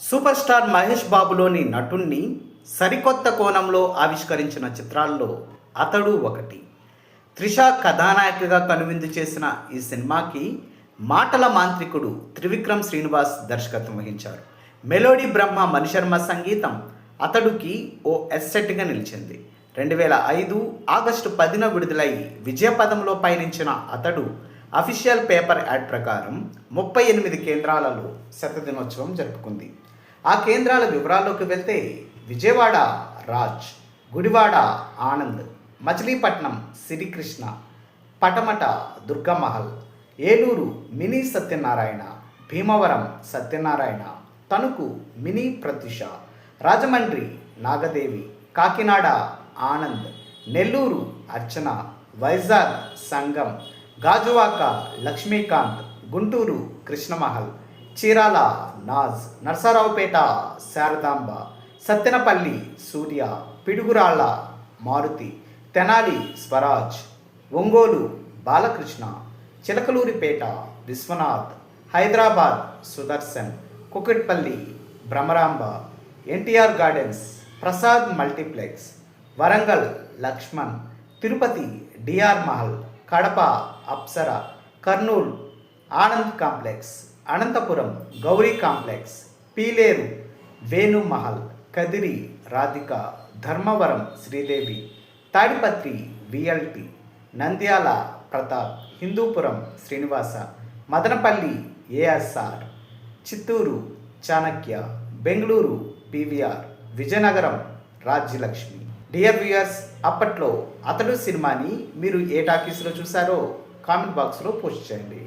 Super star Mahesh బాబులోని నటుణ్ణి సరికొత్త కోణంలో ఆవిష్కరించిన చిత్రాల్లో అతడు ఒకటి. త్రిష కథానాయకగా కనువిందు చేసిన ఈ సినిమాకి మాటల మాంత్రికుడు త్రివిక్రమ్ శ్రీనివాస్ దర్శకత్వం వహించారు. మెలోడీ బ్రహ్మ మణిశర్మ సంగీతం అతడుకి ఓ ఎస్సెట్గా నిలిచింది. రెండు వేల ఐదు ఆగస్టు పదిన విడుదలై విజయపదంలో పయనించిన అతడు అఫీషియల్ పేపర్ యాడ్ ప్రకారం ముప్పై ఎనిమిది కేంద్రాలలో శతదినోత్సవం జరుపుకుంది. ఆ కేంద్రాల వివరాల్లోకి వెళ్తే Vijayawada Raj Gudivada Anand Machilipatnam Srikrishna Patamata Durgamahal Eluru mini Satyanarayana Bhimavaram Satyanarayana Tanuku mini Pratyusha Rajahmundry Nagadevi Kakinada Anand Nellore Archana Vizag Sangam Gajuwaka Lakshmikanth Guntur Krishnamahal Chirala Naaz Narasaraopet Saradamba Sattenapalli Surya Piduguralla Maruthi Tenali Swaraj Ongole Balakrishna Chilakaluripet Vishwanath Hyderabad Sudarshan Kukatpally Bhramaramba NTR gardens Prasad multiplex Warangal Lakshman Tirupati DR Mahal Kadapa Apsara Kurnool Anand complex Anantapur Gowri complex Piler Venumahal Kadiri Radhika Dharmavaram Sridevi Tadipatri VLT Nandyal Pratap Hindupur Srinivasa Madanapalle ASR Chittoor Chanakya Bengaluru PVR Vizianagaram Rajyalakshmi. Dear viewers అప్పట్లో అతడు సినిమాని మీరు ఏ టాకీస్లో చూసారో comment బాక్స్లో post చేయండి.